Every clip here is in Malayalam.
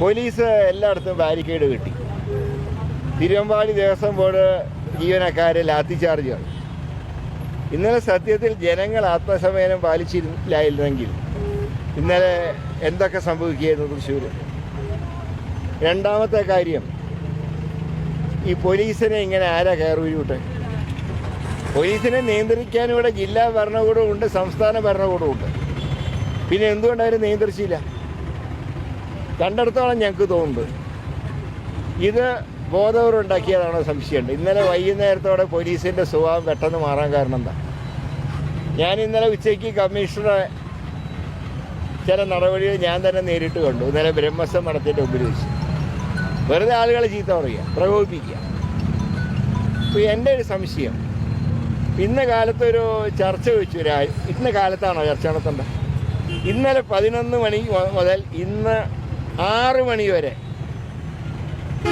പോലീസ് എല്ലായിടത്തും ബാരിക്കേഡ് കിട്ടി. തിരുവമ്പാടി ദേവസ്വം ബോർഡ് ജീവനക്കാരെ ചെയ്തു. ഇന്നലെ സത്യത്തിൽ ജനങ്ങൾ ആത്മസമയനം പാലിച്ചില്ലായിരുന്നെങ്കിൽ ഇന്നലെ എന്തൊക്കെ സംഭവിക്കുകയായിരുന്നു തൃശ്ശൂർ രണ്ടാമത്തെ കാര്യം ഈ പോലീസിനെ ഇങ്ങനെ ആരാ കയറി വിട്ടെ പോലീസിനെ നിയന്ത്രിക്കാൻ ഇവിടെ ജില്ലാ ഭരണകൂടമുണ്ട് സംസ്ഥാന ഭരണകൂടമുണ്ട് പിന്നെ എന്തുകൊണ്ട് അവർ നിയന്ത്രിച്ചില്ല? കണ്ടെടുത്തോളം ഞങ്ങൾക്ക് തോന്നുന്നത്. ഇത് ബോധവരുണ്ടാക്കിയതാണോ സംശയമുണ്ട്. ഇന്നലെ വൈകുന്നേരത്തോടെ പോലീസിന്റെ സ്വഭാവം പെട്ടെന്ന് മാറാൻ കാരണം എന്താ? ഞാൻ ഇന്നലെ ഉച്ചയ്ക്ക് കമ്മീഷണറെ ചില നടപടികൾ ഞാൻ തന്നെ നേരിട്ട് കണ്ടു. ഇന്നലെ ബ്രഹ്മസം നടത്തിയിട്ട് മുമ്പിൽ വെറുതെ ആളുകളെ ചീത്ത പറയുക പ്രകോപിപ്പിക്കുക. അപ്പോൾ എന്റെ ഒരു സംശയം. ഇന്ന കാലത്ത് ഒരു ചർച്ച വെച്ചു. ഇന്ന കാലത്താണോ ചർച്ച നടത്തേണ്ടത്? ഇന്നലെ പതിനൊന്ന് മണി മുതൽ ഇന്ന് ആറ് മണി വരെ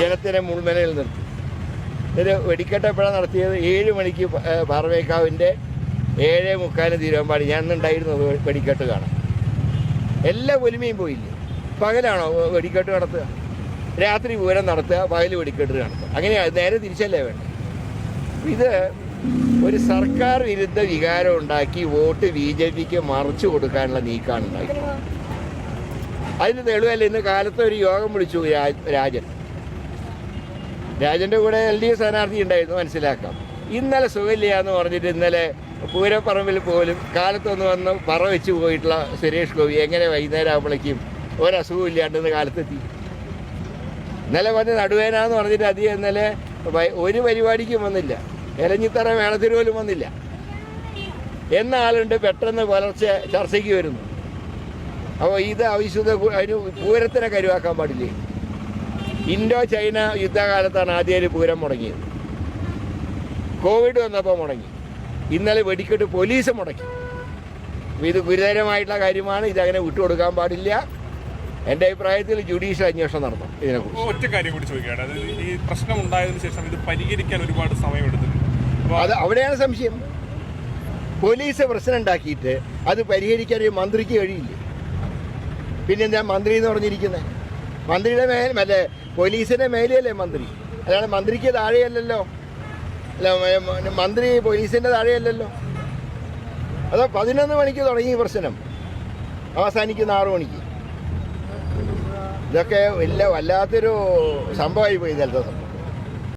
ജനത്തിനെ മുൾമനയിൽ നിർത്തി. ഇതിൽ വെടിക്കെട്ടപ്പുഴ നടത്തിയത്? ഏഴ് മണിക്ക് പാറവേക്കാവിന്റെ ഏഴേ മുക്കാലിന് തിരുവമ്പാടി ഞാൻ ഇന്നുണ്ടായിരുന്നു അത് വെടിക്കെട്ട് കാണാൻ. എല്ലാ ഒലിമയും പോയില്ലേ? പകലാണോ വെടിക്കെട്ട് നടത്തുക? രാത്രി പൂരം നടത്തുക പകൽ വെടിക്കെട്ട് നടത്തുക. അങ്ങനെയാണ് നേരെ തിരിച്ചല്ലേ വേണ്ടത്? ഇത് ഒരു സർക്കാർ വിരുദ്ധ വികാരം ഉണ്ടാക്കി വോട്ട് ബി ജെ പിക്ക് മറിച്ചു കൊടുക്കാനുള്ള നീക്കമാണ് ഉണ്ടാക്കി അതിന് തെളിവല്ല ഇന്ന് കാലത്ത് ഒരു യോഗം വിളിച്ചു രാജൻ. രാജന്റെ കൂടെ എൽ ഡി എഫ് സ്ഥാനാർത്ഥി ഉണ്ടായിരുന്നു മനസ്സിലാക്കാം. ഇന്നലെ സുഖമില്ല എന്ന് പറഞ്ഞിട്ട് ഇന്നലെ പൂരപ്പറമ്പിൽ പോലും കാലത്തൊന്ന് വന്ന് പറ വെച്ച് പോയിട്ടുള്ള സുരേഷ് ഗോപി എങ്ങനെ വൈകുന്നേരം ആകുമ്പോഴേക്കും ഒരസുഖം ഇല്ലാണ്ടെന്ന് കാലത്തെത്തി. ഇന്നലെ വന്ന് നടുവേനാന്ന് പറഞ്ഞിട്ട് അധികം ഇന്നലെ ഒരു പരിപാടിക്കും വന്നില്ല. എലഞ്ഞിത്തറ മേളത്തിന് പോലും വന്നില്ല. എന്ന ആളുണ്ട് പെട്ടെന്ന് പുലർച്ചെ ചർച്ചയ്ക്ക് വരുന്നു. അപ്പോൾ ഇത് അവിശുദ്ധ അതിന് പൂരത്തിനെ കരുവാക്കാൻ പാടില്ലേ? ഇൻഡോ ചൈന യുദ്ധകാലത്താണ് ആദ്യം പൂരം മുടങ്ങിയത്. കോവിഡ് വന്നപ്പോൾ മുടങ്ങി. ഇന്നലെ വെടിക്കെട്ട് പോലീസ് മുടക്കി. ഇത് ഗുരുതരമായിട്ടുള്ള കാര്യമാണ്. ഇതങ്ങനെ വിട്ടുകൊടുക്കാൻ പാടില്ല. എന്റെ അഭിപ്രായത്തിൽ ജുഡീഷ്യൽ അന്വേഷണം നടത്തണം ഇതിനെക്കുറിച്ച്. ഒറ്റ കാര്യം കൂടി ചോദിക്കുകയാണ്. അതായത് ഈ പ്രശ്നം ഉണ്ടായതിനു ശേഷം ഇത് പരിഹരിക്കാൻ ഒരുപാട് സമയമെടുത്തിട്ടുണ്ട്. അപ്പോൾ അത് അവിടെയാണ് സംശയം. പോലീസ് പ്രശ്നം ഉണ്ടാക്കിയിട്ട് അത് പരിഹരിക്കാൻ ഒരു മന്ത്രിക്ക് കഴിയില്ല. പിന്നെ എന്താ മന്ത്രി എന്ന് പറഞ്ഞിരിക്കുന്നത് മന്ത്രിയുടെ മേൽ അല്ലേ പോലീസിന്റെ മേലെയല്ലേ മന്ത്രി? അല്ലാതെ മന്ത്രിക്ക് താഴെയല്ലല്ലോ? അല്ല മന്ത്രി പോലീസിന്റെ താഴെയല്ലല്ലോ? അതോ പതിനൊന്ന് മണിക്ക് തുടങ്ങി പ്രശ്നം? അവസാനിക്കുന്ന ആറു മണിക്ക്. ഇതൊക്കെ വലിയ വല്ലാത്തൊരു സംഭവമായി പോയി ഇന്നലത്തെ ദിവസം